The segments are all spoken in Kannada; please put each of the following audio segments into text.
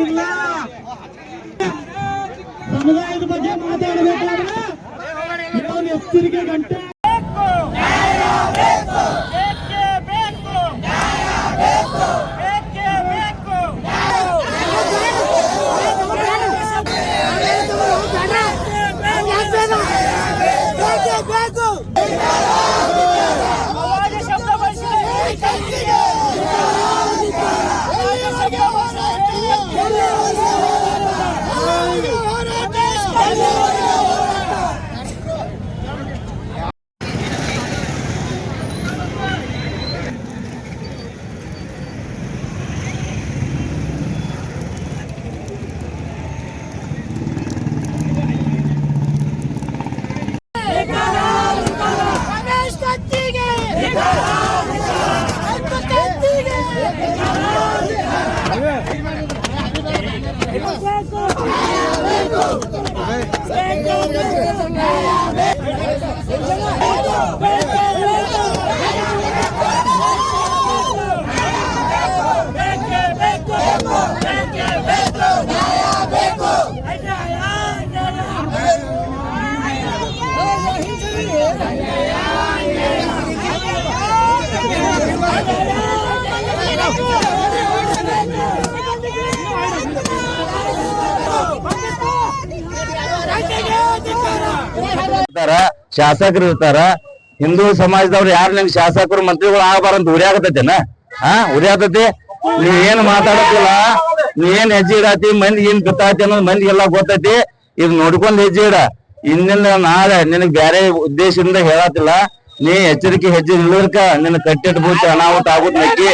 ನಿಲ್ಲುವುದಿಲ್ಲ ಸಮುದಾಯದ ಬಗ್ಗೆ ಮಾತಾಡಬೇಕಾದ್ರೆ ಇನ್ನೊಂದು ಎಚ್ಚರಿಕೆ ಗಂಟೆ ಶಾಸಕರು ಇರ್ತಾರ, ಹಿಂದೂ ಸಮಾಜದವ್ರು ಯಾರು ನಿಮ್ ಶಾಸಕರು ಮಂತ್ರಿಗಳು ಆಗಬಾರಂತ ಉರಿಯಾಗತೈತೇನ? ಹಾ ಉರಿಯಾಗತೈತಿ ನೀ ಏನ್ ಮಾತಾಡತಿಲ್ಲ ನೀ ಏನ್ ಹೆಜ್ಜೆ ಇಡತಿ? ಮಂದಿ ಏನ್ ಬಿತ್ತಾತಿ ಅನ್ನೋದು ಮಂದಿಗೆಲ್ಲ ಗೊತ್ತೈತಿ. ಇದ್ ನೋಡ್ಕೊಂಡ್ ಹೆಜ್ಜೆ ಇಡ. ಇನ್ನಿಂದ ನಾಳೆ ನಿನಗ್ ಬ್ಯಾರೆ ಉದ್ದೇಶದಿಂದ ಹೇಳತಿಲ್ಲ. ನೀ ಎಚ್ಚರಿಕೆ ಹೆಜ್ಜೆ ನಿಲ್ಲರ್ಕ ನಿನ್ನ ಕಟ್ಟಿಟ್ಬಿಟ್ಟು ಅನಾಹುತ ಆಗುತ್ತ ನಕ್ಕಿ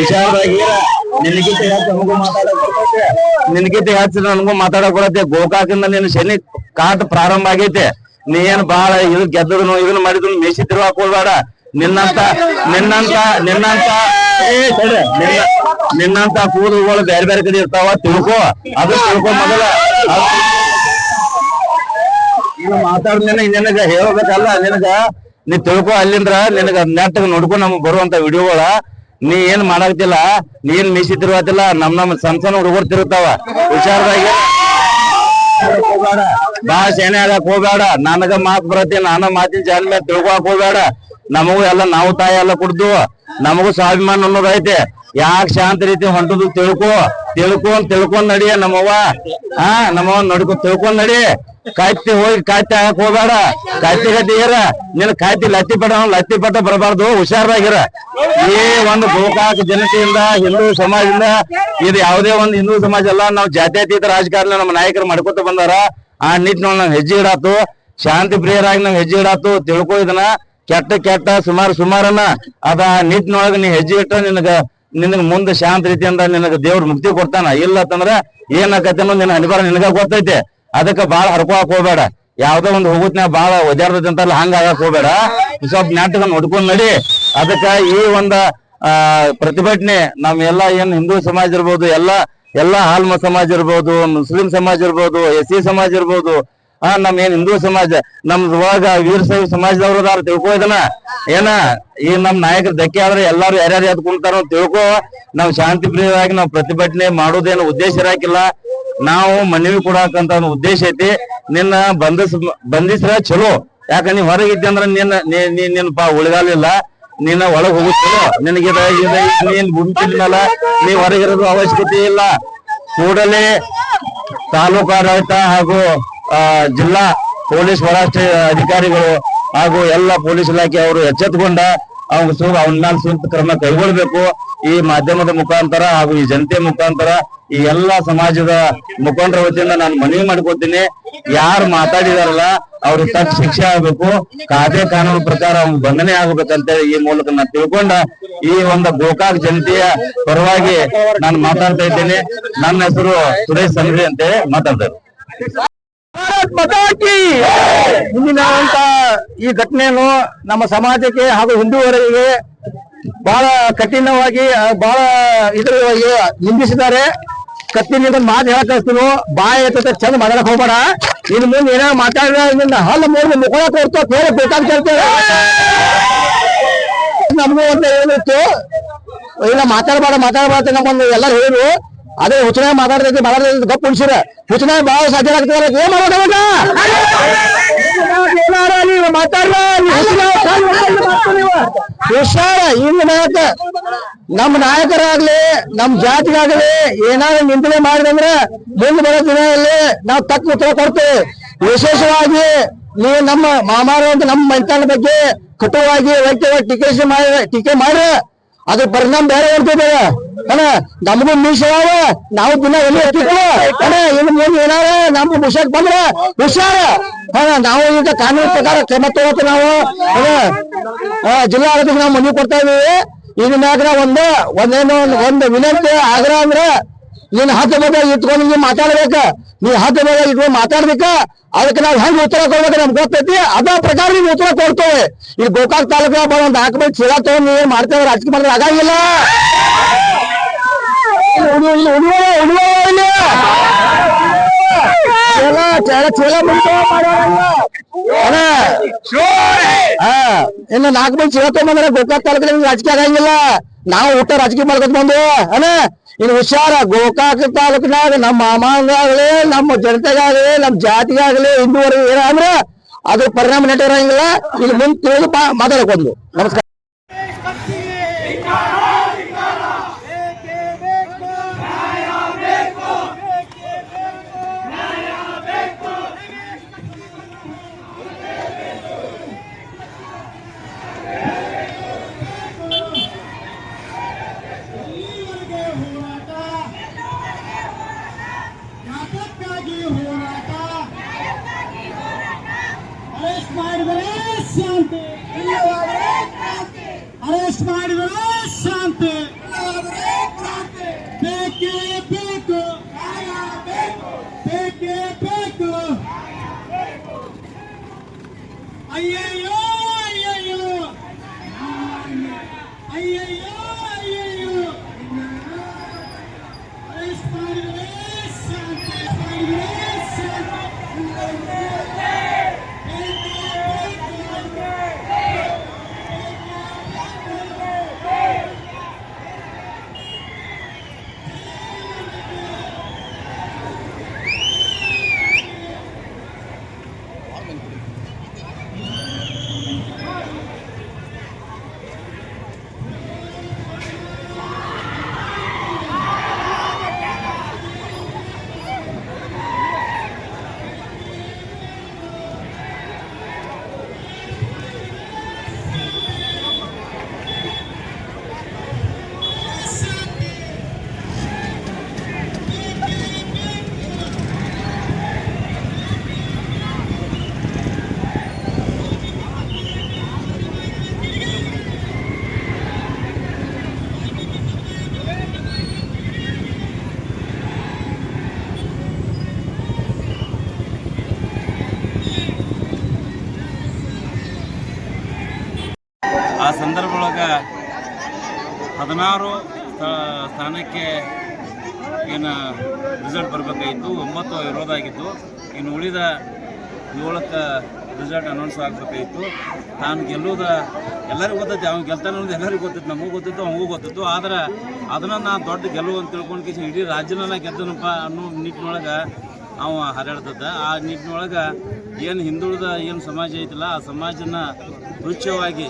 ವಿಶಾಲವಾಗಿ. ನಿನಗಿಂತ ಹೆಚ್ಚು ನಿನಗಿಂತ ಹೆಚ್ಚು ನನಗೂ ಮಾತಾಡಕ್ ಗೋಕಾಕಿಂದ ನಿನ್ನ ಶನಿ ಕಾಟ ಪ್ರಾರಂಭ ಆಗೈತೆ. ನೀ ಏನ್ ಬಾಳ ಇದು ಗೆದ್ದದನು, ಇದನ್ನ ಮಾಡಿದ್ರು ಮೇಸಿ ತಿರುವಾಕ್ ನಿನ್ನಂತ ನಿನ್ನಂತ ನಿನ್ನಂತ ನಿನ್ನಂತ ಕೂದಲುಗಳು ಬೇರೆ ಬೇರೆ ಕಡೆ ಇರ್ತಾವ, ತಿಳ್ಕೊ. ಅದು ತಿಳ್ಕೊ ಮೊದಲ. ಮಾತಾಡ್ ನಿನಗ ನಿನಗ ಹೇಳ್ಬೇಕಲ್ಲ, ನಿನಗ. ನೀ ತಿಳ್ಕೊ ಅಲ್ಲಿಂದ್ರ, ನಿನಗ ನೆಟ್ ನೋಡ್ಕೊ ನಮಗ್ ಬರುವಂತ ವಿಡಿಯೋಗಳ. ನೀ ಏನ್ ಮಾಡಾಗ್ತಿಲ್ಲ ನೀ ಏನ್ ಮೀಸಿ ತಿರುವಾತಿಲ್ಲ ನಮ್ ನಮ್ ಸಣ್ಣ ಸಣ್ಣ ಹುಡುಗರು ತಿರುತ್ತಾವ ಹುಷಾರದಾಗಿ. ಹೋಗ್ಬೇಡ. ಬಾ ಸೇನೆ ಆಗಕ್ ಹೋಗ್ಬೇಡ. ನನಗ ಮಾತ್ ಬರತ್ತೆ ನಾನ ಮಾತಿನ ಜಾಲ ಮೇಲೆ ತಿಳ್ಕೊಕ್ ಹೋಗ್ಬೇಡ. ನಮಗೂ ಎಲ್ಲ ನಾವು ತಾಯಿ ಎಲ್ಲ ಕುಡ್ದು, ನಮಗೂ ಸ್ವಾಭಿಮಾನ ಅನ್ನೋದು ಐತೆ. ಯಾಕೆ ಶಾಂತ ರೀತಿ ಹೊಂಟದು ತಿಳ್ಕೊ. ತಿಳ್ಕೊಂಡ್ ತಿಳ್ಕೊಂಡ್ ನಡಿಯ ನಮ್ಮವ್ವ. ಹಾ ನಮ್ಮವ್ವ ನಡ್ಕೊ, ತಿಳ್ಕೊಂಡ್ ನಡಿ. ಕಾಯ್ತಿ ಹೋಗಿ ಕತ್ತಿ ಹಾಕಕ್ ಹೋಗ್ಬೇಡ. ಕತ್ತಿ ಕತ್ತಿ ಇರ. ನಿನ್ ಕತ್ತಿ ಲತ್ತಿ ಪಟ ಲತ್ತಿ ಪಟ ಬರಬಾರ್ದು. ಹುಷಾರಾಗಿರ ಈ ಒಂದು ಗೋಕಾಕ ಜನತೆಯಿಂದ, ಹಿಂದೂ ಸಮಾಜದಿಂದ, ಇದು ಯಾವುದೇ ಒಂದು ಹಿಂದೂ ಸಮಾಜ ಅಲ್ಲ. ನಾವು ಜಾತ್ಯತೀತ ರಾಜಕಾರಣ ನಮ್ಮ ನಾಯಕರು ಮಾಡ್ಕೊತ ಬಂದಾರ. ಆ ನಿಟ್ಟಿನೊಳಗೆ ನಾವ್ ಹೆಜ್ಜೆ ಇಡಾತು. ಶಾಂತಿ ಪ್ರಿಯರಾಗಿ ನಾವು ಹೆಜ್ಜೆ ಇಡಾತು. ತಿಳ್ಕೊ ಇದನ್ನ. ಕೆಟ್ಟ ಕೆಟ್ಟ ಸುಮಾರು ಸುಮಾರನ್ನ ಅದ ನಿಟ್ಟಿನೊಳಗ ನೀ ಹೆಜ್ಜೆ ಇಟ್ಟ ನಿನಗ ನಿನಗ ಮುಂದೆ ಶಾಂತ ರೀತಿಯಿಂದ ನಿನಗ ದೇವ್ರ ಮುಕ್ತಿ ಕೊಡ್ತಾನ. ಇಲ್ಲ ಅಂತಂದ್ರ ಏನಾಕತಿ ಅನ್ನೋದು ನಿನ್ನ ಅನಿವಾರ್ಯ ನಿನಗ ಗೊತ್ತೈತೆ. ಅದಕ್ಕ ಬಾಳ ಹರ್ಕೋಕ್ ಹೋಗ್ಬೇಡ. ಯಾವ್ದೋ ಒಂದು ಹೋಗುತ್ನ್ಯಾಗ ಬಾಳ ಒದ್ಯಾಡ್ತೈತಿ ಅಂತಲ್ಲ ಹಂಗ ಆಗಕ್ ಹೋಗ್ಬೇಡ. ಸ್ವಲ್ಪ ನಾಟಕ ನೋಡ್ಕೊಂಡ್ ನಡಿ. ಅದಕ್ಕ ಈ ಒಂದ, ಆ, ಪ್ರತಿಭಟನೆ ನಮ್ ಎಲ್ಲಾ ಏನ್ ಹಿಂದೂ ಸಮಾಜ ಇರ್ಬೋದು, ಎಲ್ಲಾ ಎಲ್ಲಾ ಹಾಲ್ಮ ಸಮಾಜ ಇರ್ಬೋದು, ಮುಸ್ಲಿಂ ಸಮಾಜ ಇರ್ಬೋದು ಎಸ್ ಸಿ ಸಮಾಜ ಇರ್ಬೋದು ಆ, ನಮ್ ಏನ್ ಹಿಂದೂ ಸಮಾಜ ನಮ್ದು ಇವಾಗ ವೀರಶೈವ ಸಮಾಜದವ್ರು ಅದಾರ ತಿಳ್ಕೊ ಇದನ್ನ. ಏನ, ಈ ನಮ್ ನಾಯಕರ ಧಕ್ಕೆ ಆದ್ರೆ ಎಲ್ಲಾರು ಯಾರ್ಯಾರು ಎದ್ ಕುಂತಾರ ತಿಳ್ಕೊ, ನಾವ್ ಶಾಂತಿ ಪ್ರಿಯವಾಗಿ ನಾವ್ ಪ್ರತಿಭಟನೆ ಮಾಡೋದೇನು ಉದ್ದೇಶ ಇರಾಕಿಲ್ಲ. ನಾವು ಮನವಿ ಕೊಡಾಕಂತ ಉದ್ದೇಶ ಐತಿ. ನಿನ್ನ ಬಂಧಿಸ, ಬಂಧಿಸ್ರ ಚಲೋ. ಯಾಕ ನೀ ಹೊರಗಿದ್ದೆ ಅಂದ್ರ ನಿನ್ನ ನೀನ್ ನೀ- ನಿನ್ ಪಾ ಉಳಿಗಾಲಿಲ್ಲ ನಿನ್ನ ಒಳಗ್ ಹೋಗುತ್ತಿಲ್ಲ ನಿನಗಿದ ನೀನ್ ಗುಂಪಿನ ನೀ ಹೊರಗಿರೋದು ಅವಶ್ಯಕತೆ ಇಲ್ಲ. ಕೂಡಲೇ ತಾಲೂಕು ಆಡಳಿತ ಹಾಗೂ ಜಿಲ್ಲಾ ಪೊಲೀಸ್ ವರಾಷ್ಟ್ರ ಅಧಿಕಾರಿಗಳು ಹಾಗೂ ಎಲ್ಲ ಪೊಲೀಸ್ ಇಲಾಖೆ ಅವರು ಎಚ್ಚೆತ್ತುಕೊಂಡ ಅವ್ನ ಸು ಅವನ ಮೇಲೆ ಸೂಕ್ತ ಕ್ರಮ ಕೈಗೊಳ್ಬೇಕು. ಈ ಮಾಧ್ಯಮದ ಮುಖಾಂತರ ಹಾಗೂ ಈ ಜನತೆ ಮುಖಾಂತರ ಈ ಎಲ್ಲಾ ಸಮಾಜದ ಮುಖಂಡರ ವತಿಯಿಂದ ನಾನು ಮನವಿ ಮಾಡ್ಕೊತೀನಿ. ಯಾರು ಮಾತಾಡಿದಾರಲ್ಲ ಅವ್ರಿಗೆ ತಕ್ಕ ಶಿಕ್ಷೆ ಆಗ್ಬೇಕು. ಕಾಯ್ದೆ ಕಾನೂನು ಪ್ರಕಾರ ಅವ್ನ ಬಂಧನೆ ಆಗ್ಬೇಕಂತ ಈ ಮೂಲಕ ನಾನು ತಿಳ್ಕೊಂಡ ಈ ಒಂದು ಗೋಕಾಕ್ ಜನತೆಯ ಪರವಾಗಿ ನಾನು ಮಾತಾಡ್ತಾ ಇದ್ದೇನೆ. ನನ್ನ ಹೆಸರು ಸುರೇಶ್ ಸಂಗ್ರಿ ಅಂತೇಳಿ ಮಾತಾಡ್ತಾರೆ ಭಾರತ್ ಮಾತಾ ಕಿ ಇಂದಿನ ಅಂತ ಈ ಘಟನೆಯನ್ನು ನಮ್ಮ ಸಮಾಜಕ್ಕೆ ಹಾಗೂ ಹಿಂದೂವರಿಗೆ ಬಹಳ ಕಠಿಣವಾಗಿ ಬಹಳ ಇದರವಾಗಿ ನಿಂದಿಸಿದ್ದಾರೆ. ಕತ್ತಿನಿಂದ ಮಾತು ಹೇಳಕ್ ಕಳಿಸ್ತೀನು ಬಾಯಿ ಎತ್ತ ಚಂದ ಮಾತಾಡಕ್ ಹೋಗ್ಬೇಡ. ಇನ್ ಮುಂದೆ ಏನಾರ ಮಾತಾಡಿದ ಹಲ್ಲ ಮೂರು ಮುಖ ಕೊಡ್ತಾ ಬೇರೆ ಕೇಳ್ತೇವೆ. ನಮಗೂ ಒಂದು ಏನಿತ್ತು ಇಲ್ಲ ಮಾತಾಡಬಾರ ಮಾತಾಡಬಾರ್ದು ನಮ್ಮೊಂದು ಎಲ್ಲರೂ ಹೇಳಿದ್ರು. ಅದೇ ಹುಚ್ಚನ ಮಾತಾಡ್ತೈತಿ ಮಾತಾಡ್ತೈತಿ ಗೊಪ್ಪ ಉಳಿಸಿರ ಹುಚ್ಚನ ಬಹಳ ಸಾಧ್ಯ ಆಗ್ತದೆ ಏನ್ ಮಾಡೋಣ ಹುಷಾರ ಹಿಂಗ ನಾಯಕ ನಮ್ಮ ನಾಯಕರಾಗ್ಲಿ, ನಮ್ ಜಾತಿಗಾಗ್ಲಿ, ಏನಾದ್ರು ನಿಂದನೆ ಮಾಡಿದಂದ್ರ ಮುಂದೆ ಬರೋ ದಿನದಲ್ಲಿ ನಾವು ತಕ್ಕ ಉತ್ತರ ಕೊಡ್ತೇವೆ. ವಿಶೇಷವಾಗಿ ನೀವು ನಮ್ಮ ಮಾಮಾರ ಅಂತ ನಮ್ಮ ಮೈತಾನ ಬಗ್ಗೆ ಕಟುವಾಗಿ ವ್ಯಕ್ತಿಗಳ ಟೀಕೆ ಮಾಡಿ ಟೀಕೆ ಮಾಡ್ರೆ ಅದ್ರ ಪರಿಣಾಮ ಬೇರೆ ಇರ್ತದೆ ಅಣ್ಣ, ನಮಗೂ ಮೀಸಲಾವ ನಾವು ದಿನ ಎಲ್ಲಿ ಅಣ್ಣ, ಇನ್ನು ಮುಂದೆ ಏನಾರ? ನಮ್ಗೆ ಮುಷಕ್ ಬಂದ್ರ ಹುಷಾರ. ಅಣ್ಣ, ನಾವು ಈಗ ಕಾನೂನು ಪ್ರಕಾರ ಕ್ರಮ ತಗೋತ ನಾವು. ಅಣ್ಣ ಜಿಲ್ಲಾ ಜಿಲ್ಲಾಡಳಿತಕ್ಕೆ ನಾವು ಮನವಿ ಕೊಡ್ತಾ ಇದೀವಿ. ಇದ್ರ ಒಂದು, ಒಂದೇನೋ ಒಂದು ಒಂದು ವಿನಂತಿ ಆಗ್ರಹ ಅಂದ್ರ ನೀನ್ ಹತ್ತು ಬಗ್ಗೆ ಇಟ್ಕೊಂಡು ನೀವು ಮಾತಾಡ್ಬೇಕ. ನೀ ಹತ್ತು ಬಗ್ಗೆ ಇಟ್ಕೊಂಡು ಮಾತಾಡ್ಬೇಕ. ಅದಕ್ಕೆ ನಾವು ಹೆಂಗ್ ಉತ್ತರ ಕೊಡ್ಬೇಕು ನಮ್ಗೆ ಗೊತ್ತೈತಿ? ಅದ ಪ್ರಕಾರ ನೀವು ಉತ್ತರ ಕೊಡ್ತೇವೆ. ಈ ಗೋಕಾಕ್ ತಾಲೂಕ ಒಂದ್ ಒಂದು ಹಾಕ್ಬೇಕು ಚೀಲ ತಗೊಂಡ್ ನೀವ್ ಮಾಡ್ತೇವೆ ರಾಜಕೀಯ ಮಾಡಿದ್ರೆ ಆಗಾಗಿಲ್ಲ ಚೀಲ ಚೀಲ ಇನ್ನು ನಾಲ್ಕು ಮಂದಿ ಸಿಗತ್ತಂದ್ರೆ ಗೋಕಾಕ್ ತಾಲೂಕಿನ ರಾಜಕೀಯ ಆಗಂಗಿಲ್ಲ ನಾವು ಊಟ ರಾಜಕೀಯ ಮಾಡ್ಕೊತ ಬಂದು, ಅಣ್ಣ, ಇನ್ನು ಹುಷಾರ, ಗೋಕಾಕ್ ತಾಲೂಕಿನಾಗ ನಮ್ಮ ಮಾಮಗಾಗ್ಲಿ, ನಮ್ಮ ಜನತೆಗಾಗ್ಲಿ, ನಮ್ಮ ಜಾತಿಗಾಗ್ಲಿ ಹಿಂದೂವರೆಗೆ ಏನಾದ್ರ ಅದ್ರ ಪರಿಣಾಮ ನೆಟ್ಟಿರಂಗಿಲ್ಲ. ಇಲ್ಲಿ ಮುಂದೆ ತಿಳಿದು ಮಾತಾಡಕೊಂದು ನಮಸ್ಕಾರ. ஐயோ ಹದಿನಾರು ಸ್ಥಾ- ಸ್ಥಾನಕ್ಕೆ ಏನು ರಿಸಲ್ಟ್ ಬರಬೇಕಾಗಿತ್ತು, ಒಂಬತ್ತು ಇರೋದಾಗಿತ್ತು. ಇನ್ನು ಉಳಿದ ಏಳಕ್ಕೆ ರಿಸಲ್ಟ್ ಅನೌನ್ಸ್ ಆಗಬೇಕಾಗಿತ್ತು. ತಾನು ಗೆಲ್ಲುವುದ ಎಲ್ಲರಿಗೂ ಗೊತ್ತೈತಿ, ಅವ್ನು ಗೆಲ್ತಾನೆ ಅನ್ನೋದು ಎಲ್ಲರಿಗೂ ಗೊತ್ತಿತ್ತು ನಮಗೂ ಗೊತ್ತಿತ್ತು ಅವಂಗೂ ಗೊತ್ತಿತ್ತು ಆದ್ರೆ ಅದನ್ನು ನಾನು ದೊಡ್ಡ ಗೆಲುವು ಅಂತ ತಿಳ್ಕೊಂಡು ಇಡೀ ರಾಜ್ಯನ ಗೆದ್ದನಪ್ಪ ಅನ್ನೋ ನಿಟ್ಟಿನೊಳಗೆ ಅವ ಹರಡ್ತದ ಆ ನಿಟ್ಟಿನೊಳಗೆ ಏನು ಹಿಂದುಳಿದ, ಏನು ಸಮಾಜ ಐತಲ್ಲ, ಆ ಸಮಾಜನ ತುಚ್ಛವಾಗಿ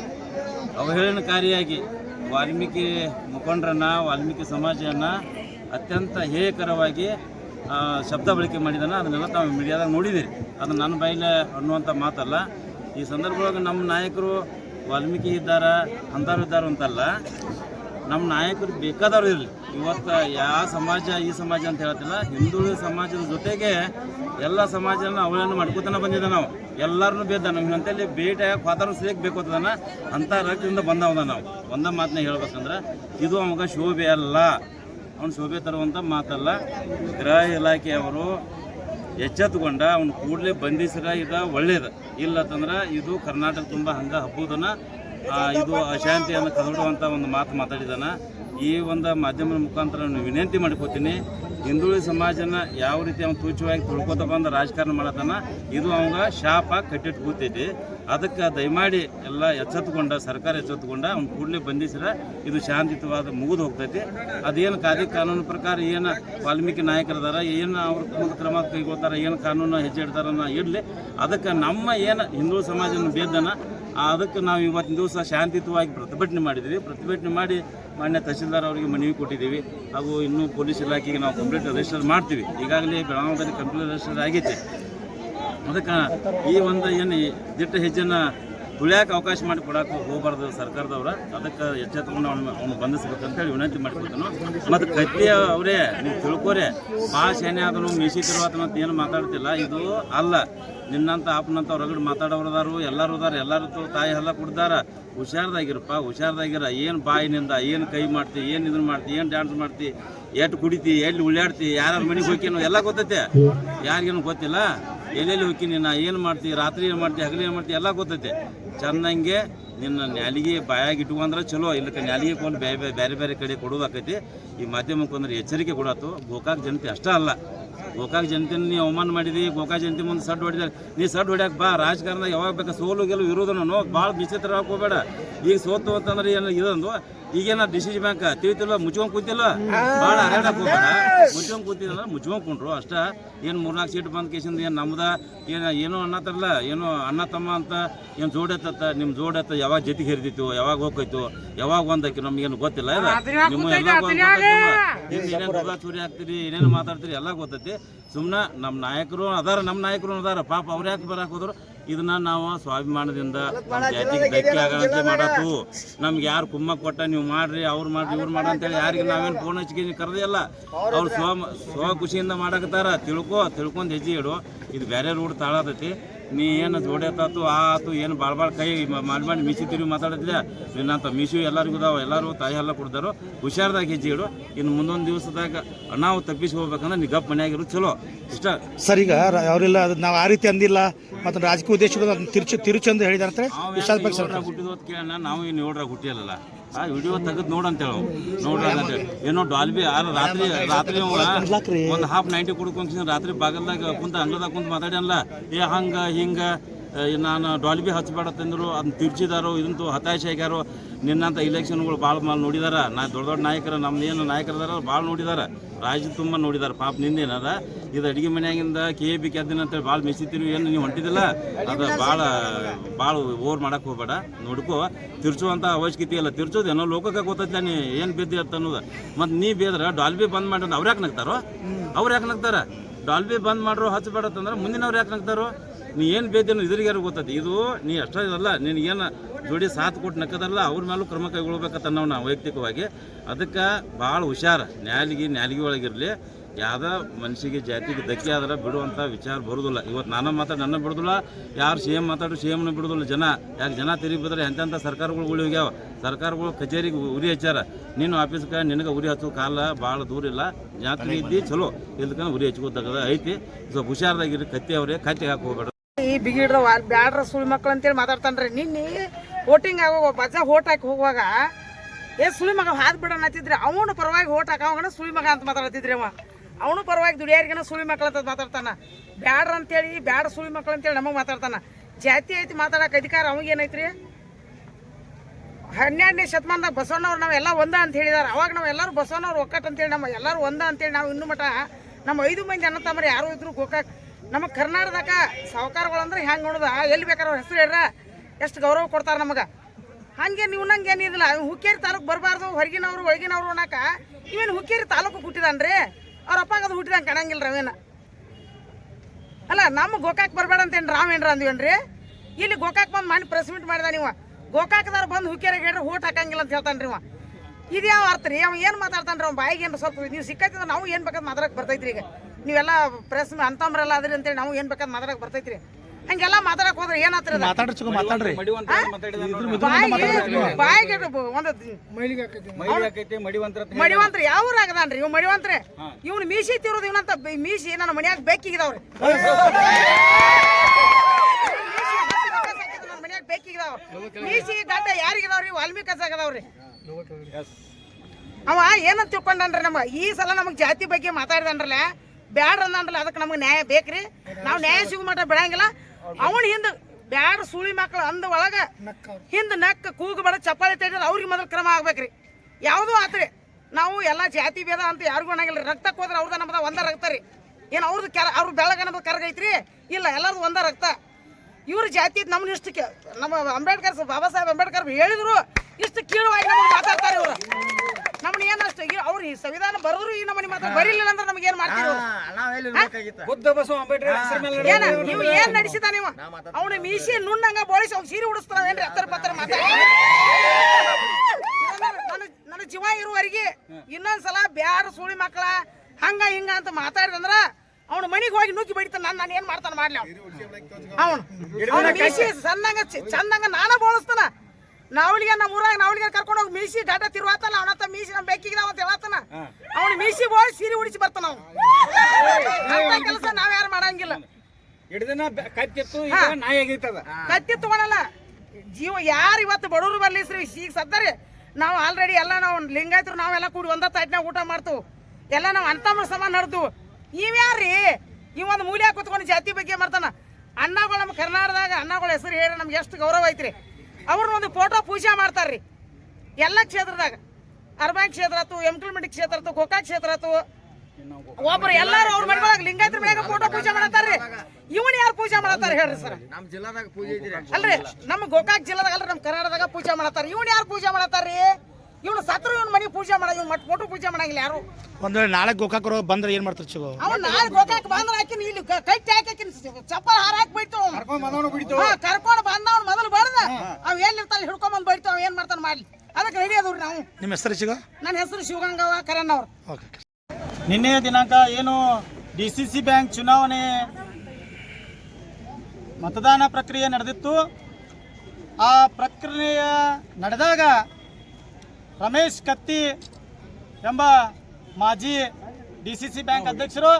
ಅವಹೇಳನಕಾರಿಯಾಗಿ ವಾಲ್ಮೀಕಿ ಮುಖಂಡರನ್ನ, ವಾಲ್ಮೀಕಿ ಸಮಾಜವನ್ನು ಅತ್ಯಂತ ಹೇಯಕರವಾಗಿ ಶಬ್ದ ಬಳಕೆ ಮಾಡಿದಾನ ಅದನ್ನೆಲ್ಲ ತಾವು ಮೀಡಿಯಾದಾಗ ನೋಡಿದ್ದೀರಿ ಅದು ನನ್ನ ಬಾಯಿಲೆ ಅನ್ನುವಂಥ ಮಾತಲ್ಲ. ಈ ಸಂದರ್ಭದೊಳಗೆ ನಮ್ಮ ನಾಯಕರು ವಾಲ್ಮೀಕಿ ಇದ್ದಾರ ಅಂಥವ್ರು ಇದ್ದಾರೆ ಅಂತಲ್ಲ, ನಮ್ಮ ನಾಯಕರು ಬೇಕಾದವ್ರು ಇರಲಿ. ಇವತ್ತು ಯಾವ ಸಮಾಜ, ಈ ಸಮಾಜ ಅಂತ ಹೇಳ್ತಿಲ್ಲ ಹಿಂದುಳಿದ ಸಮಾಜದ ಜೊತೆಗೆ ಎಲ್ಲ ಸಮಾಜನ ಅವಳನ್ನು ಮಾಡ್ಕೋತಾನೆ ಬಂದಿದ್ದ ನಾವು ಎಲ್ಲರನ್ನು ಬೇದ ನಾವು. ಅಂತೇಳಿ ಬೇಟೆ ಕ್ವಾತಾನು ಸೇಕ್ ಬೇಕು ಅಂಥ ರಕ್ತದಿಂದ ಬಂದವನ ನಾವು. ಒಂದ ಮಾತನ್ನ ಹೇಳ್ಬೇಕಂದ್ರೆ, ಇದು ಅವಾಗ ಶೋಭೆ ಅಲ್ಲ. ಅವ್ನು ಶೋಭೆ ತರುವಂಥ ಮಾತಲ್ಲ. ಗೃಹ ಇಲಾಖೆಯವರು ಎಚ್ಚೆತ್ಕೊಂಡ ಅವನು ಕೂಡಲೇ ಬಂಧಿಸಿರ ಇದ ಒಳ್ಳೇದು. ಇಲ್ಲತ್ತಂದ್ರೆ ಇದು ಕರ್ನಾಟಕ ತುಂಬ ಹಂಗ ಹಬ್ಬದನ್ನ ಇದು ಅಶಾಂತಿಯನ್ನು ಕದಡುವಂಥ ಒಂದು ಮಾತು ಮಾತಾಡಿದಾನ. ಈ ಒಂದು ಮಾಧ್ಯಮದ ಮುಖಾಂತರ ನಾನು ವಿನಂತಿ ಮಾಡ್ಕೋತೀನಿ ಹಿಂದುಳಿದ ಸಮಾಜನ ಯಾವ ರೀತಿ ಅವ್ನು ತೂಚವಾಗಿ ತಿಳ್ಕೊತ ಬಂದ ರಾಜಕಾರಣ ಮಾಡತಾನ, ಇದು ಅವಂಗ ಶಾಪ ಕಟ್ಟಿಟ್ಟು ಕೂತೈತಿ. ಅದಕ್ಕೆ ದಯಮಾಡಿ ಎಲ್ಲ ಎಚ್ಚೆತ್ತುಕೊಂಡ, ಸರ್ಕಾರ ಎಚ್ಚೆತ್ತುಕೊಂಡ, ಅವ್ನು ಕೂಡಲೇ ಬಂಧಿಸಿರ ಇದು ಶಾಂತಿಯುತವಾದ ಮುಗಿದು ಹೋಗ್ತೈತಿ. ಅದೇನು ಕಾಯ್ದೆ ಕಾನೂನು ಪ್ರಕಾರ ಏನು ವಾಲ್ಮೀಕಿ ನಾಯಕರದಾರ, ಏನು ಅವ್ರ ಮುಂದೆ ಕ್ರಮ ಕೈಗೊಳ್ತಾರ, ಏನು ಕಾನೂನು ಹೆಜ್ಜೆ ಇಡ್ತಾರನ್ನ ಇಡಲಿ ಅದಕ್ಕೆ ನಮ್ಮ ಏನು ಹಿಂದೂ ಸಮಾಜನ ಬೇದನ ಅದಕ್ಕೆ ನಾವು ಇವತ್ತಿನ ದಿವಸ ಶಾಂತಿಯುತವಾಗಿ ಪ್ರತಿಭಟನೆ ಮಾಡಿದ್ದೀವಿ ಪ್ರತಿಭಟನೆ ಮಾಡಿ ಮಾನ್ಯ ತಹಸೀಲ್ದಾರ್ ಅವರಿಗೆ ಮನವಿ ಕೊಟ್ಟಿದ್ದೀವಿ. ಹಾಗೂ ಇನ್ನೂ ಪೊಲೀಸ್ ಇಲಾಖೆಗೆ ನಾವು ಕಂಪ್ಲೇಂಟ್ ರಿಜಿಸ್ಟರ್ ಮಾಡ್ತೀವಿ. ಈಗಾಗಲೇ ಬೆಳಗಾವಿಯಲ್ಲಿ ಕಂಪ್ಲೇಂಟ್ ರಿಜಿಸ್ಟರ್ ಆಗೈತೆ ಅದಕ್ಕೆ ಈ ಒಂದು ಏನು ದಿಟ್ಟ ಹೆಜ್ಜೆನ ತುಳಿಯಾಕ ಅವಕಾಶ ಮಾಡಿ ಕೊಡಕ್ಕೆ ಹೋಗಬಾರ್ದು ಸರ್ಕಾರದವ್ರ. ಅದಕ್ಕೆ ಎಚ್ಚೆತ್ಕೊಂಡು ಅವ್ನು ಅವ್ನು ಬಂಧಿಸ್ಬೇಕಂತೇಳಿ ವಿನಂತಿ ಮಾಡ್ಕೊಳ್ತಾನು. ಮತ್ತು ಕತ್ತಿ ಅವರೇ, ನೀವು ತಿಳ್ಕೊರೆ. ಭಾಳ ಸೇನೆ ಆದನು ಮೀಸಿ ತಿರುವಾತನ ಅಂತ ಏನು ಮಾತಾಡ್ತಿಲ್ಲ. ಇದು ಅಲ್ಲ. ನಿನ್ನಂತ, ಆಪ್ನಂತ ಹೊರಗಡೆ ಮಾತಾಡೋರದಾರು ಎಲ್ಲರೂ ಅದಾರ, ಎಲ್ಲರೂ ತಾಯಿ ಎಲ್ಲ ಕುಡ್ದಾರ. ಹುಷಾರ್ದಾಗಿರಪ್ಪ, ಹುಷಾರ್ದಾಗಿರ. ಏನು ಬಾಯಿನಿಂದ, ಏನು ಕೈ ಮಾಡ್ತಿ, ಏನು ಇದನ್ನ ಮಾಡ್ತಿ, ಏನು ಡ್ಯಾನ್ಸ್ ಮಾಡ್ತಿ, ಎಷ್ಟು ಕುಡಿತಿ, ಎಲ್ಲಿ ಉಳ್ಳಾಡ್ತಿ, ಯಾರ್ಯಾರ ಮನೆಗೆ ಹೋಗ್ಕೇನೋ ಎಲ್ಲ ಗೊತ್ತೈತೆ. ಯಾರಿಗೇನು ಗೊತ್ತಿಲ್ಲ? ಎಲ್ಲೆಲ್ಲಿ ಹೋಗಿ ನಿನ್ನ ಏನು ಮಾಡ್ತಿ, ರಾತ್ರಿ ಏನು ಮಾಡ್ತಿ, ಹಗಲು ಏನು ಮಾಡ್ತಿ, ಎಲ್ಲ ಗೊತ್ತೈತೆ. ಚೆನ್ನಂಗೆ ನಿನ್ನ ನ್ಯಾಲಿಗೆ ಬಾಯಾಗಿ ಇಟ್ಕೊಂಡ್ರೆ ಚಲೋ, ಇಲ್ಲಕ್ಕೆ ನ್ಯಾಲಿಗೆ ಕೊಂಡು ಬೇರೆ ಬೇರೆ ಬೇರೆ ಕಡೆ ಕೊಡೋದಾಕೈತಿ ಈ ಮಾಧ್ಯಮಕ್ಕೆ ಅಂದ್ರೆ ಎಚ್ಚರಿಕೆ ಕೊಡತ್ತು ಗೋಕಾಕ್ ಜನತೆ ಅಷ್ಟೇ ಅಲ್ಲ. ಗೋಕಾಕ್ ಜನತೆನ ನೀ ಅವಮಾನ ಮಾಡಿದಿ, ಗೋಕಾಕ್ ಜನತೆ ಮುಂದೆ ಸಡ್ ಹೊಡಿದಾರೆ. ನೀ ಸಡ್ ಹೊಡ್ಯಾಕ ಬಾ, ರಾಜಕಾರಣದಾಗ ಯಾವಾಗ ಬೇಕಾ ಸೋಲು ಗೆಲುವು ಇರೋದನ್ನು ಭಾಳ ವಿಚಿತ್ರ ಹೋಗ್ಬೇಡ ಈಗ ಸೋತು ಅಂತಂದ್ರೆ ಏನು ಇದೊಂದು? ಈಗೇನ ಡಿಸಿಜ್ ಬ್ಯಾಂಕ್ ತಿಳಿತಿಲ್ವ? ಮುಚ್ಕೊಂಡ್ ಕೂತಿಲ್ಲ? ಭಾಳ ಹರಡ ಕೂತಾರ ಮುಚ್ಕೊಂಡ್ ಕೂತಿಲ್ಲ ಮುಚ್ಕೊಂಡ್ ಕುಂಟ್ರು ಅಷ್ಟ. ಏನ್ ಮೂರ್ನಾಲ್ಕು ಸೀಟ್ ಬಂದ್ ಕೇಸಿಂದ ಏನು ನಮ್ದ? ಏನು ಏನೋ ಅನ್ನತ್ತಾರಲ್ಲ ಏನೋ ಅಣ್ಣ ತಮ್ಮ ಅಂತ ಏನು ನಿಮ್ ನಿಮ್ಮ ಜೋಡತ್ತ ಯಾವಾಗ ಜೊತೆಗೆ ಹಿರಿದಿತ್ತು? ಯಾವಾಗ ಹೋಗೈತು ಯಾವಾಗ ಒಂದಕ್ಕೆ ನಮ್ಗೇನು ಗೊತ್ತಿಲ್ಲ. ಇದು ನಿಮ್ಮ ಎಲ್ಲ ಏನೇನು ದುರ್ಗಾ ಚೂರಿ ಆಗ್ತೀರಿ? ಏನೇನು ಮಾತಾಡ್ತೀರಿ? ಎಲ್ಲ ಗೊತ್ತೈತಿ. ಸುಮ್ಮನೆ ನಮ್ಮ ನಾಯಕರು ಅದಾರ ನಮ್ಮ ನಾಯಕರು ಅದಾರ. ಪಾಪ ಅವ್ರ ಯಾಕೆ ಬರಕ್ಕೆ ಹೋದ್ರು? ಇದನ್ನ ನಾವು ಸ್ವಾಭಿಮಾನದಿಂದ ನಮ್ಮ ಜಾತಿಗೆ ಧಕ್ಕೆ ಮಾಡತ್ತು ನಮ್ಗೆ ಯಾರು ಕುಮ್ಮ ಕೊಟ್ಟ ನೀವು ಮಾಡ್ರಿ ಅವ್ರು ಮಾಡ್ರಿ ಇವ್ರು ಮಾಡ್ರಿ ಅಂತೇಳಿ ಯಾರಿಗೆ ನಾವೇನು ಫೋನ್ ಹಚ್ಚಿಗೆ ಕರೆದೇ ಇಲ್ಲ. ಅವ್ರು ಸ್ವ ಸ್ವ ಖುಷಿಯಿಂದ ಮಾಡಕತ್ತಾರ. ತಿಳ್ಕೊ ತಿಳ್ಕೊಂಡು ಹೆಜ್ಜೆ ಇಡು. ಇದು ಬೇರೆ ರೂಟ್ ತಾಳತೈತಿ. ನೀ ಏನು ಜೋಡೆತ್ತಾತು ಆ ಆತು ಏನು ಭಾಳ ಭಾಳ ಕೈ ಮಾಡಿ ಮಾಡಿ ಮಿಸಿ ತಿರುಗಿ ಮಾತಾಡಿದ್ರೆ ನಿನ್ನಂತ ಮಿಸು ಎಲ್ಲರಿಗೂ ಇದಾವೆ ಎಲ್ಲರೂ ತಾಯಿ ಎಲ್ಲ ಕೊಡ್ತಾರೋ. ಹುಷಾರ್ದಾಗ ಹೆಜ್ಜೆ ಇಡು. ಇನ್ನು ಮುಂದೊಂದು ದಿವಸದಾಗ ನಾವು ತಪ್ಪಿಸಿ ಹೋಗ್ಬೇಕಂದ್ರೆ ನೀ ಗಪ್ ಮನ್ಯಾಗಿರು ಚಲೋ. ಇಷ್ಟ? ಸರ್ ಈಗ ಅವರೆಲ್ಲ ಅದು ನಾವು ಆ ರೀತಿ ಅಂದಿಲ್ಲ. ಮತ್ತು ರಾಜಕೀಯ ಉದ್ದೇಶಗಳು ತಿರುಚು ತಿರುಚು ತಿರುಚಂದು ಹೇಳಿದಾರೆ ನಾವು ವಿಶಾಲ್ ಸರ್ ಏಳ್ರಾಗ ಹುಟ್ಟಿದ್ವು ಅಂತ ಕೇಳೋಣ ನಾವು ಇನ್ನು ಏಳ್ರಾಗ ಹುಟ್ಟಿಯಲ್ಲ ಆ ವಿಡಿಯೋ ತೆಗೆದು ನೋಡಂತೇಳಿ. ಅವು ನೋಡ್ರಿ ಅಂತೇಳಿ ಏನೋ ಡಾಲ್ಬಿ ಆರ ರಾತ್ರಿ ರಾತ್ರಿ ಒಂದು ಹಾಫ್ ನೈಂಟಿ ಕುಡ್ಕೊಂಡ್ ರಾತ್ರಿ ಬಾಗಲ್ದಾಗ ಕುಂತ ಅಂಗದಾಗ ಕುಂತ ಮಾತಾಡ್ಯಾನಲ್ಲ ಏ ಹಂಗ, ಹಿಂಗ ನಾನು ಡಾಲ್ಬಿ ಹಚ್ಚಬೇಡ ತಂದ್ರು, ಅದನ್ನ ತಿರ್ಚಿದಾರೋ, ಇದಂತೂ ಹತಾಶೆ ಆಗ್ಯಾರೋ. ನಿನ್ನಂಥ ಇಲೆಕ್ಷನ್ಗಳು ಭಾಳ ಮಾಲ್ ನೋಡಿದಾರ. ನಾ ದೊಡ್ಡ ದೊಡ್ಡ ನಾಯಕರ ನಮ್ಮದೇನು ಏನು ನಾಯಕರದಾರ, ಭಾಳ ನೋಡಿದಾರ. ರಾಜ್ಯ ತುಂಬ ನೋಡಿದಾರ, ಪಾಪ ನಿಂದೇನದ ಇದು ಅಡಿಗೆ ಮನೆಯಾಗಿಂದ ಕೆ ಎ ಬಿ ಕೆದ್ದಿನ ಅಂತೇಳಿ ಭಾಳ ಮೆಸಿತೀವಿ ಏನು ನೀವು ಹೊಂಟಿದಿಲ್ಲ? ಅದು ಭಾಳ ಭಾಳ ಓವರ್ ಮಾಡಕ್ಕೆ ಹೋಗ್ಬೇಡ. ನೋಡ್ಕೋ ತಿರ್ಚುವಂಥ ಅವಶ್ಯಕತೆ ಇಲ್ಲ. ತಿರ್ಚೋದು ಏನೋ ಲೋಕಕ್ಕೆ ಗೊತ್ತೈತಿಲ್ಲ ನೀ, ಏನು ಬಿದ್ದಿ ಅಂತ ಅನ್ನೋದು. ಮತ್ತು ನೀ ಬೇದ್ರ ಡಾಲ್ಬಿ ಬಂದ್ ಮಾಡಿ ಅವ್ರು ಯಾಕೆ ನಗ್ತಾರೋ? ಅವ್ರು ಯಾಕೆ ನಗ್ತಾರ? ಡಾಲ್ಬಿ ಬಂದ್ ಮಾಡ್ರು ಹಚ್ಚಬೇಡ ಅಂತಂದ್ರೆ ಮುಂದಿನವ್ರು ಯಾಕೆ ನಗ್ತಾರೋ? ನೀ ಏನು ಬೇದೇನು ಇದ್ರಿಗಾರು ಗೊತ್ತೈತಿ. ಇದು ನೀ ಅಷ್ಟೇ ಇದಲ್ಲ ನಿನಗೇನು ಜೋಡಿ ಸಾಥ್ ಕೊಟ್ಟು ನಕ್ಕದಲ್ಲ ಅವ್ರ ಮೇಲೂ ಕ್ರಮ ಕೈಗೊಳ್ಬೇಕತ್ತ ನಾವು ನಾವು ವೈಯಕ್ತಿಕವಾಗಿ. ಅದಕ್ಕೆ ಭಾಳ ಹುಷಾರ ನ್ಯಾಲಿಗೆ ನ್ಯಾಲಿಗೆ ಒಳಗಿರಲಿ. ಯಾವ್ದ ಮನುಷ್ಯಗೆ ಜಾತಿಗೆ ಧಕ್ಕೆ ಆದ್ರೆ ಬಿಡುವಂಥ ವಿಚಾರ ಬರೋದಿಲ್ಲ. ಇವತ್ತು ನಾನು ಮಾತಾಡಿ ನನ್ನ ಬಿಡೋದಿಲ್ಲ ಯಾರು ಸಿ ಎಂ ಮಾತಾಡೋ ಸಿ ಎಮ್ನ ಬಿಡೋದಿಲ್ಲ ಜನ. ಯಾಕೆ ಜನ ತಿರುಗಿ ಬಿದ್ರೆ ಎಂತೆಂಥ ಸರ್ಕಾರಗಳು ಉಳಿ ಹೋಗ್ಯಾವ? ಸರ್ಕಾರಗಳು ಕಚೇರಿಗೆ ಉರಿ ಹಚ್ಚಾರ ನೀನು ಆಫೀಸ್ಗೆ ನಿನಗೆ ಉರಿ ಹಚ್ಚೋ ಕಾಲ ಭಾಳ ದೂರ ಇಲ್ಲ. ಜಾತ್ರೆ ಇದ್ದು ಚಲೋ. ಇಲ್ಕಂದ್ರೆ ಉರಿ ಹಚ್ಕೋತಕ್ಕದ ಐತಿ. ಸ್ವಲ್ಪ ಹುಷಾರದಾಗಿರಿ ಕತ್ತಿ ಅವರೇ ಕತ್ತಿ ಹಾಕಿ ಹೋಗ್ಬೇಡ ಈ ಬಿಗಿಡ್ದ ಬ್ಯಾಡ್ರ ಸುಳ್ ಮಕ್ಳು ಅಂತೇಳಿ ಮಾತಾಡ್ತಾನ್ರಿ. ನಿನ್ನೆ ವೋಟಿಂಗ್ ಆಗೋಗ, ಬಜ ಓಟ್ ಹಾಕಿ ಹೋಗುವಾಗ, ಏ ಸುಳಿ ಮಗ ಹಾದ್ ಬಿಡೋಣ ಅಂತಿದ್ರಿ. ಅವನು ಪರವಾಗಿ ಓಟ್ ಅವನ ಸುಳಿ ಮಗ ಅಂತ ಮಾತಾಡ್ತಿದ್ರಿ ಅವ. ಅವನು ಪರವಾಗಿ ದುಡಿಯಾರಿಗನ ಸುಳಿ ಮಕ್ಳು ಅಂತ ಮಾತಾಡ್ತಾನ. ಬ್ಯಾಡ್ರ ಅಂತೇಳಿ, ಬ್ಯಾಡ ಸುಳಿ ಮಕ್ಳು ಅಂತೇಳಿ ನಮಗೆ ಮಾತಾಡ್ತಾನ. ಜಾತಿ ಐತಿ ಮಾತಾಡಕ್ಕೆ ಅಧಿಕಾರ ಅವಾಗೇನೈತ್ರಿ ಹನ್ನೆರಡನೇ ಶತಮಾನದಾಗ ಬಸವಣ್ಣವ್ರು ನಾವೆಲ್ಲ ಒಂದ ಅಂತ ಹೇಳಿದಾರೆ. ಅವಾಗ ನಾವು ಎಲ್ಲರೂ ಬಸವಣ್ಣವ್ರು ಒಕ್ಕಟ್ಟು ಅಂತೇಳಿ, ನಮ್ಮ ಎಲ್ಲರೂ ಒಂದ ಅಂತೇಳಿ ನಾವು ಇನ್ನು ಮಠ, ನಮ್ಮ ಐದು ಮಂದಿ ಅಣ್ಣ ಯಾರು ಇದ್ರು ಗೋಕಾಕ್ ನಮ್ಮ ಕರ್ನಾಟಕದಾಗ ಸಾವುಕಾರಗಳು ಅಂದ್ರೆ ಹೆಂಗೆ ನೋಡುದ? ಎಲ್ಲಿ ಬೇಕಾದ್ರೆ ಹೆಸರು ಹೇಳ್ರ. ಎಷ್ಟು ಗೌರವ ಕೊಡ್ತಾರೆ ನಮಗೆ? ಹಂಗೆ ನೀವು ನಂಗೆ ಏನಿದಿಲ್ಲ ಹುಕ್ಕೇರಿ ತಾಲೂಕು ಬರಬಾರ್ದು, ಹೊರಗಿನವ್ರು, ಒಳಗಿನವ್ರು ಅನ್ನಕ ಇವೇನು ಹುಕ್ಕೇರಿ ತಾಲೂಕು ಹುಟ್ಟಿದಾನ್ರಿ? ಅವ್ರ ಅಪ್ಪಾಗ ಅದು ಹುಟ್ಟಿದಂಗೆ ಕಾಣಂಗಿಲ್ಲ ರವೇನ ಅಲ್ಲ, ನಮ್ಮ ಗೋಕಾಕ್ ಬರಬೇಡ ಅಂತೇನು ಏನ್ರ ಅಂದ್ವೇನ್ರಿ? ಇಲ್ಲಿ ಗೋಕಾಕ್ ಬಂದು ಮಾಡಿ ಪ್ರೆಸ್ ಮೀಟ್ ಮಾಡಿದ ನೀವು. ಗೋಕಾಕ್ದಾರ ಬಂದು ಹುಕ್ಕೇರಿಗೆ ಹೇಳ್ರಿ, ಓಟ್ ಹಾಕಂಗಿಲ್ಲ ಅಂತ ಹೇಳ್ತಾನ್ರಿ ಅವ ಇದು ಯಾವ ಅರ್ಥ ರೀ? ಅವ ಏನು ಮಾತಾಡ್ತಾನ್ರಿ? ಅವ್ನ ಬಾಯಿಗೆ ಏನು ಸ್ವಲ್ಪ ನೀವು ಸಿಕ್ಕೈತಿದ್ರೆ ನಾವು ಏನು ಬೇಕಾದ್ ಮಾತಾಡಕ್ಕೆ ಬರ್ತೈತ್ರಿ ಈಗ. ನೀವೆಲ್ಲ ಪ್ರೆಸ್ ಅಂತಂಬ್ರಲ್ಲ ಅದ್ರಿ ಅಂತೇಳಿ ನಾವು ಏನು ಬೇಕಾದ್ ಮಾತಾಡಕ್ಕೆ ಬರ್ತೈತ್ರಿ ಹಂಗೆಲ್ಲ ಮಾತಾಡಕ್ ಹೋದ್ರೆ ಏನಾತ್ರ ಮಾತಾಡ್ರಿ ಚುಕ್ಕ ಮಾತಾಡ್ರಿ ಬಾಯಿಗೆ ಬಾಯಿಗೆ ಒಂದು ಮಡಿವಂತ್ರ ಯಾವ ಊರಾಗದಾನ್ರಿ ಇವ್ ಮಡಿವಂತ್ರ ಇವ್ನು ಮೀಸಿ ತಿರೋದು ಇವನಂತ ಮೀಸಿ ನನ್ನ ಮನ್ಯಾಗ ಬೆಕ್ಕಿಗಿದಾವ್ರಿ ನನ್ನ ಮನ್ಯಾಗ ಬೆಕ್ಕಿಗಿದಾವ ಮೀಸಿ ಗಡ್ಡ ಯಾರಿಗಿದಾವ್ರಿ ವಾಲ್ಮೀಕಿ ಆಗದವ್ರಿ ಅವ ಏನಂತ ತಿಳ್ಕೊಂಡನ್ರಿ ನಮ್ಮ ಈ ಸಲ ನಮಗೆ ಜಾತಿ ಬಗ್ಗೆ ಮಾತಾಡಿದನ್ರಲ್ಲ ಬ್ಯಾಡ್ರ ಅಂದಲ್ಲ ಅದಕ್ಕೆ ನಮಗೆ ನ್ಯಾಯ ಬೇಕ್ರಿ. ನಾವು ನ್ಯಾಯ ಸಿಗೋ ಮಟ್ಟ ಬಿಡಂಗಿಲ್ಲ. ಅವನ ಹಿಂದೆ ಬ್ಯಾಡ ಸುಳಿ ಮಕ್ಕಳು ಅಂದ ಒಳಗ ಹಿಂದೆ ನಕ್ಕ ಕೂಗು ಬಡ ಚಪ್ಪಾಳಿ ತೆಗೆದ್ರೆ ಅವ್ರಿಗೆ ಮೊದಲು ಕ್ರಮ ಆಗ್ಬೇಕ್ರಿ. ಯಾವುದೂ ಆತ್ರಿ. ನಾವು ಎಲ್ಲ ಜಾತಿ ಭೇದ ಅಂತ ಯಾರಿಗೂ ಅನ್ನಂಗಿಲ್ಲ. ರಕ್ತಕ್ಕೆ ಹೋದ್ರೆ ಅವ್ರದ ನಮ್ದ ಒಂದ ರಕ್ತ ರೀ. ಏನು ಅವ್ರದ್ದು ಕೆಲ ಅವ್ರ ಬೆಳಗನದ ಕರಗೈತ್ರಿ ಇಲ್ಲ, ಎಲ್ಲರದು ಒಂದ ರಕ್ತ. ಇವ್ರ ಜಾತಿ ನಮ್ಮ ಇಷ್ಟಕ್ಕೆ ನಮ್ಮ ಅಂಬೇಡ್ಕರ್ ಬಾಬಾ ಸಾಹೇಬ್ ಅಂಬೇಡ್ಕರ್ ಹೇಳಿದ್ರು ಇಷ್ಟು ಕೀಳುವಾಗಿ ನಮಗೆ ಮಾತಾಡ್ತಾರೆ ಇವರು. ನಮ್ಮನ್ನ ಏನಷ್ಟು ಈ- ಅವ್ರು ಈ ಸಂವಿಧಾನ ಬರೋದ್ರು ಈ ನಮ್ಮನೆ ಮಾತ್ರ ಬರೀಲಿಲ್ಲ ಅಂದ್ರೆ ನಮ್ಗೆ ಏನ್ ಮಾಡ್ತೀವಿ ಏನ ನೀವು ಏನ್ ನಡೆಸಿದ ನೀವು? ಅವನ ಮೀಸಿ ನುಣ್ಣಂಗ ಬೋಳಿಸಿ ಅವ್ನು ಸೀರೆ ಉಡಿಸ್ತಾರ ಏನ್ರಿ ಹತ್ತರ ಪತ್ರ ಮಾತಾಡ ನನ್ನ ನನ್ನ ಜೀವ ಇರುವವರೆಗೆ ಇನ್ನೊಂದ್ಸಲ ಬ್ಯಾರ ಸುಳಿ ಮಕ್ಕಳ ಹಂಗ ಹಿಂಗ ಅಂತ ಮಾತಾಡಿದಂದ್ರ ಅವನ ಮನೆಗೆ ಹೋಗಿ ನುಗ್ಗಿ ಬಡಿತಾನ. ನಾನು ನಾನು ಏನ್ ಮಾಡ್ತಾನ ಮಾಡ್ಲಿ ಅವನು. ಅವನ ಮೀಸಿ ಸಣ್ಣಂಗ ಚ- ಚಂದಂಗ ನಾನ ಬೋಳಿಸ್ತಾನ. ನಾವಳಿಗೆ ನಮ್ಮ ಊರಾಗ ನಾವಳಿಗೆ ಕರ್ಕೊಂಡು ಹೋಗಿ ಮೀಸಿ ಡಾಟಾ ತಿರುವಾತಲ್ಲ ಅವನತ್ತ ಮೀಸಿ ನಮ್ಮ ಬೆಕ್ಕಿಗೆ ಅಂತ ಹೇಳತ್ತಾನ ಅವನ ಮೀಸಿ ಹೋಗಿ ಸೀರೆ ಉಡಿಸಿ ಬರ್ತಾನ ಕೆಲಸ ಕೆಲಸ ನಾವ್ಯಾರು ಮಾಡಂಗಿಲ್ಲ. ಹಿಡಿದಿನ ಕತ್ತಿತ್ತು. ನಾಯಿ ಆಗೈತದ ಕತ್ತಿ ತಗೊಳಲ್ಲ ಜೀವ ಯಾರು ಇವತ್ತು ಬಡವರು ಬರ್ಲಿ ಶ್ರೀ ಈಗ ಸದ್ದರಿ ನಾವು ಆಲ್ರೆಡಿ ಎಲ್ಲ ನಾವು ಲಿಂಗಾಯ್ತರು ನಾವೆಲ್ಲ ಕೂಡಿ ಒಂದ ತಾಟ್ನಾಗ ಊಟ ಮಾಡ್ತು. ಎಲ್ಲ ನಾವು ಅಂತಮ್ಮ ಸಮಾನ ನಡೆದು. ಇವ್ಯಾರ್ರಿ ಈ ಒಂದು ಮೂಲೆ ಕುತ್ಕೊಂಡು ಜಾತಿ ಬಗ್ಗೆ ಮಾಡ್ತಾನ. ಅಣ್ಣಗಳು ನಮ್ಮ ಕರ್ನಾಟಕದಾಗ ಅಣ್ಣಗಳ ಹೆಸರು ಹೇಳಿ ನಮ್ಗೆ ಎಷ್ಟು ಗೌರವ ಐತ್ರಿ. ಅವ್ರನ್ನ ಒಂದು ಫೋಟೋ ಪೂಜೆ ಮಾಡ್ತಾರ್ರಿ. ಎಲ್ಲ ಕ್ಷೇತ್ರದಾಗ ಅರ್ಬನ್ ಕ್ಷೇತ್ರ ಆತು ಎಂಪ್ಲಿಮೆಂಟ್ ಕ್ಷೇತ್ರ ಆತು ಗೋಕಾಕ್ ಕ್ಷೇತ್ರ ಆತು ಒಬ್ಬರು ಎಲ್ಲಾರು ಅವ್ರ ಮನೆಯೊಳಗೆ ಲಿಂಗಾಯತ್ರ ಮನ್ಯಾಗ ಫೋಟೋ ಪೂಜೆ ಮಾಡತ್ತಾರ್ರಿ. ಇವನ್ ಯಾರು ಪೂಜೆ ಮಾಡತ್ತಾರ ಹೇಳ್ರಿ ಸರ್. ನಮ್ ಜಿಲ್ಲಾದಾಗ ಪೂಜೆ ಅಲ್ರಿ ನಮ್ಮ ಗೋಕಾಕ್ ಜಿಲ್ಲಾದಾಗ ಅಲ್ರಿ ನಮ್ಮ ಕರ್ನಾಟಕದಾಗ ಪೂಜೆ ಮಾಡತ್ತಾರ ಇವನ್ ಯಾರು ಪೂಜೆ ಮಾಡತ್ತಾರ್ರಿ? ಇವ್ನು ಸತ್ರು ಇವನ್ ಮನೆ ಪೂಜೆ ಮಾಡ ಇವ್ನು ಮಟ್ ಫೋಟೋ ಪೂಜೆ ಮಾಡಂಗಿಲ್ಲ ಯಾರು? ಒಂದ್ ವೇಳೆ ನಾಳೆ ಗೋಕಾಕರು ಬಂದ್ರೆ ಏನ್ ಮಾಡ್ತಾರೆ ಚಿಗೋ ಅವ್ನು ನಾಳೆ ಗೋಕಾಕ್ ಬಂದ್ರೆ ಹಾಕಿನ ಇಲ್ಲಿ ಕ- ಕಟ್ಟಿ ಹಾಕಿನ ಚಪ್ಪಲ್ ಹಾರ ಹಾಕಿ ಬಿಡ್ತು ಕರ್ಕೊಂಡು ಬಂದವ್ನು ಮೊದಲು ಬಡ್ದ. ಅವ್ ಎಲ್ಲಿರ್ತಾನೆ ಹಿಡ್ಕೊಂಡ್ ಬಂದ್ ಬೈತು ಅವ್ ಏನ್ ಮಾಡ್ತಾನೆ ಮಾಡ್ಲಿ. ಅದಕ್ಕೆ ರೆಡಿ ಅದವ್ರಿ ನಾವು. ನಿಮ್ಮ ಹೆಸರು ಚಿಗೋ ನನ್ನ ಹೆಸರು ಶಿವಗಂಗವ್ವ ಕರಣ್ಣವ್ರು ಓಕೆ ನಿನ್ನೆ ದಿನಾಂಕ ಏನು? ಡಿ ಸಿ ಸಿ ಬ್ಯಾಂಕ್ ಚುನಾವಣೆ. ಮತದಾನ ಪ್ರಕ್ರಿಯೆ ನಡೆದಿತ್ತು. ಆ ಪ್ರಕ್ರಿಯೆ ನಡೆದಾಗ ರಮೇಶ್ ಕತ್ತಿ ಎಂಬ ಮಾಜಿ ಡಿ ಸಿ ಸಿ ಬ್ಯಾಂಕ್ ಅಧ್ಯಕ್ಷರು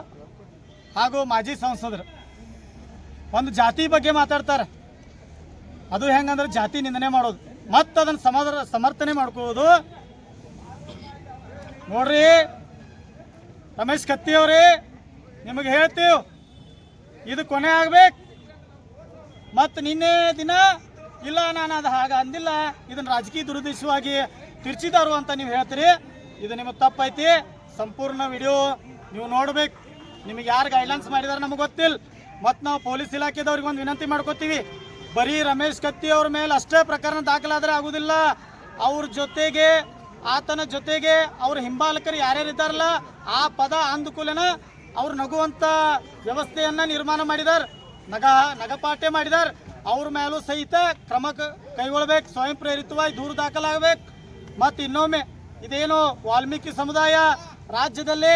ಹಾಗೂ ಮಾಜಿ ಸಂಸದರು. ಒಂದು ಜಾತಿ ಬಗ್ಗೆ ಮಾತಾಡ್ತಾರೆ. ಅದು ಹೆಂಗಂದ್ರೆ ಜಾತಿ ನಿಂದನೆ ಮಾಡೋದು. ಮತ್ತು ಅದನ್ನು ಸಮಾಧಾನ ಸಮರ್ಥನೆ ಮಾಡ್ಕೋದು ನೋಡ್ರಿ ರಮೇಶ್ ಕತ್ತಿ ಅವ್ರಿ ನಿಮಗೆ ಹೇಳ್ತೀವಿ. ಇದು ಕೊನೆ ಆಗ್ಬೇಕು. ಮತ್ತು ನಿನ್ನೆ ದಿನ ಇಲ್ಲ ನಾನು ಅದು ಹಾಗೆ ಅಂದಿಲ್ಲ. ಇದನ್ನು ರಾಜಕೀಯ ದುರುದ್ದೇಶವಾಗಿ ತಿರ್ಚಿದಾರು ಅಂತ ನೀವು ಹೇಳ್ತೀರಿ. ಇದು ನಿಮಗೆ ತಪ್ಪೈತಿ. ಸಂಪೂರ್ಣ ವಿಡಿಯೋ ನೀವು ನೋಡ್ಬೇಕು. ನಿಮಗೆ ಯಾರು ಗೈಡ್ಲೈನ್ಸ್ ಮಾಡಿದಾರೆ ನಮಗೆ ಗೊತ್ತಿಲ್ಲ. ಮತ್ತು ನಾವು ಪೊಲೀಸ್ ಇಲಾಖೆದವ್ರಿಗೆ ಒಂದು ವಿನಂತಿ ಮಾಡ್ಕೋತೀವಿ. ಬರೀ ರಮೇಶ್ ಕತ್ತಿ ಅವ್ರ ಮೇಲೆ ಅಷ್ಟೇ ಪ್ರಕರಣ ದಾಖಲಾದರೆ ಆಗುದಿಲ್ಲ. ಅವ್ರ ಜೊತೆಗೆ, ಆತನ ಜೊತೆಗೆ ಅವ್ರ ಹಿಂಬಾಲಕರು ಯಾರ್ಯಾರು ಇದ್ದಾರಲ್ಲ, ಆ ಪದ ಅಂದುಕೂಲನ ಅವ್ರು ನಗುವಂತ ವ್ಯವಸ್ಥೆಯನ್ನ ನಿರ್ಮಾಣ ಮಾಡಿದಾರ. ನಗ ನಗಪಾಠೆ ಮಾಡಿದಾರ. ಅವ್ರ ಮೇಲೂ ಸಹಿತ ಕ್ರಮ ಕೈಗೊಳ್ಬೇಕು. ಸ್ವಯಂ ಪ್ರೇರಿತವಾಗಿ ದೂರು ದಾಖಲಾಗಬೇಕು. ಮತ್ತು ಇನ್ನೊಮ್ಮೆ ಇದೇನು ವಾಲ್ಮೀಕಿ ಸಮುದಾಯ ರಾಜ್ಯದಲ್ಲಿ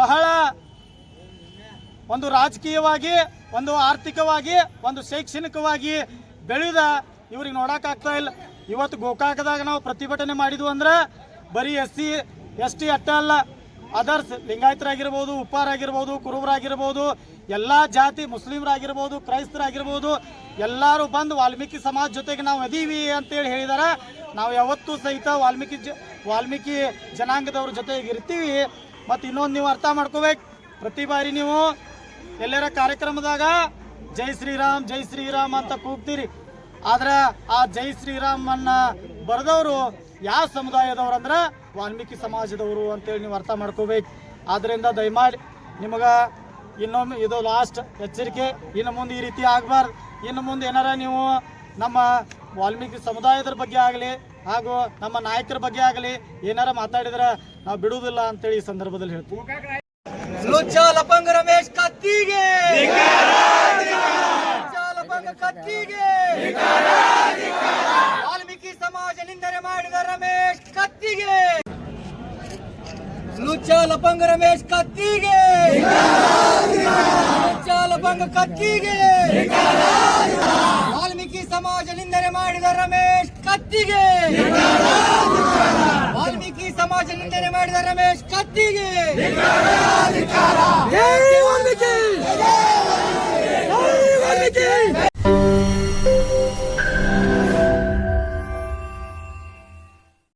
ಬಹಳ ಒಂದು ರಾಜಕೀಯವಾಗಿ, ಒಂದು ಆರ್ಥಿಕವಾಗಿ, ಒಂದು ಶೈಕ್ಷಣಿಕವಾಗಿ ಬೆಳೆದ ಇವ್ರಿಗೆ ನೋಡೋಕ್ಕಾಗ್ತಾ ಇಲ್ಲ. ಇವತ್ತು ಗೋಕಾಕದಾಗ ನಾವು ಪ್ರತಿಭಟನೆ ಮಾಡಿದ್ವು ಅಂದ್ರೆ ಬರೀ ಎಸ್ ಸಿ, ಎಸ್ ಟಿ ಅಟ್ಟ ಅಲ್ಲ. ಅದರ್ಸ್ ಲಿಂಗಾಯತರಾಗಿರ್ಬೋದು, ಉಪ್ಪಾರಾಗಿರ್ಬೋದು, ಕುರುಬರಾಗಿರ್ಬೋದು, ಎಲ್ಲ ಜಾತಿ ಮುಸ್ಲಿಮರಾಗಿರ್ಬೋದು, ಕ್ರೈಸ್ತರಾಗಿರ್ಬೋದು, ಎಲ್ಲರೂ ಬಂದು ವಾಲ್ಮೀಕಿ ಸಮಾಜ ಜೊತೆಗೆ ನಾವು ಅದೀವಿ ಅಂತೇಳಿ ಹೇಳಿದಾರೆ. ನಾವು ಯಾವತ್ತೂ ಸಹಿತ ವಾಲ್ಮೀಕಿ ಜ, ವಾಲ್ಮೀಕಿ ಜನಾಂಗದವ್ರ ಜೊತೆಗೆ ಇರ್ತೀವಿ. ಮತ್ತು ಇನ್ನೊಂದು ನೀವು ಅರ್ಥ ಮಾಡ್ಕೋಬೇಕು. ಪ್ರತಿ ಬಾರಿ ನೀವು ಎಲ್ಲರ ಕಾರ್ಯಕ್ರಮದಾಗ ಜೈ ಶ್ರೀರಾಮ್ ಜೈ ಶ್ರೀರಾಮ್ ಅಂತ ಕೂಗ್ತೀರಿ. ಆದ್ರೆ ಆ ಜೈ ಶ್ರೀರಾಮ್ ಅನ್ನ ಬರೆದವರು ಯಾವ ಸಮುದಾಯದವ್ರು ಅಂದ್ರೆ ವಾಲ್ಮೀಕಿ ಸಮಾಜದವರು ಅಂತೇಳಿ ನೀವು ಅರ್ಥ ಮಾಡ್ಕೋಬೇಕು. ಆದ್ದರಿಂದ ದಯಮಾಡಿ ನಿಮಗೆ ಇನ್ನೊಮ್ಮೆ ಇದು ಲಾಸ್ಟ್ ಎಚ್ಚರಿಕೆ. ಇನ್ನು ಮುಂದೆ ಈ ರೀತಿ ಆಗಬಾರ್ದು. ಇನ್ನು ಮುಂದೆ ಏನಾರ ನೀವು ನಮ್ಮ ವಾಲ್ಮೀಕಿ ಸಮುದಾಯದ ಬಗ್ಗೆ ಆಗಲಿ ಹಾಗೂ ನಮ್ಮ ನಾಯಕರ ಬಗ್ಗೆ ಆಗಲಿ ಏನಾರ ಮಾತಾಡಿದ್ರೆ ನಾವು ಬಿಡುವುದಿಲ್ಲ ಅಂತೇಳಿ ಈ ಸಂದರ್ಭದಲ್ಲಿ ಹೇಳ್ತೀವಿ ಲುಚ್ಚ ಲಪಂಗ ಕತ್ತಿಗೆ ವಾಲ್ಮೀಕಿ ಸಮಾಜ ನಿಂದನೆ ಮಾಡಿದ ರಮೇಶ್ ಕತ್ತಿಗೆ ಲುಚ್ಚ ಲಪಂಗ ರಮೇಶ್ ಕತ್ತಿಗೆ ಲುಚ್ಚ ಲಪಂಗ ಕತ್ತಿಗೆ. ವಾಲ್ಮೀಕಿ ಸಮಾಜ ನಿಂದನೆ ಮಾಡಿದ ರಮೇಶ್ ಕತ್ತಿಗೆ. ವಾಲ್ಮೀಕಿ ಸಮಾಜ ನಿಂದನೆ ಮಾಡಿದ ರಮೇಶ್ ಕತ್ತಿಗೆ.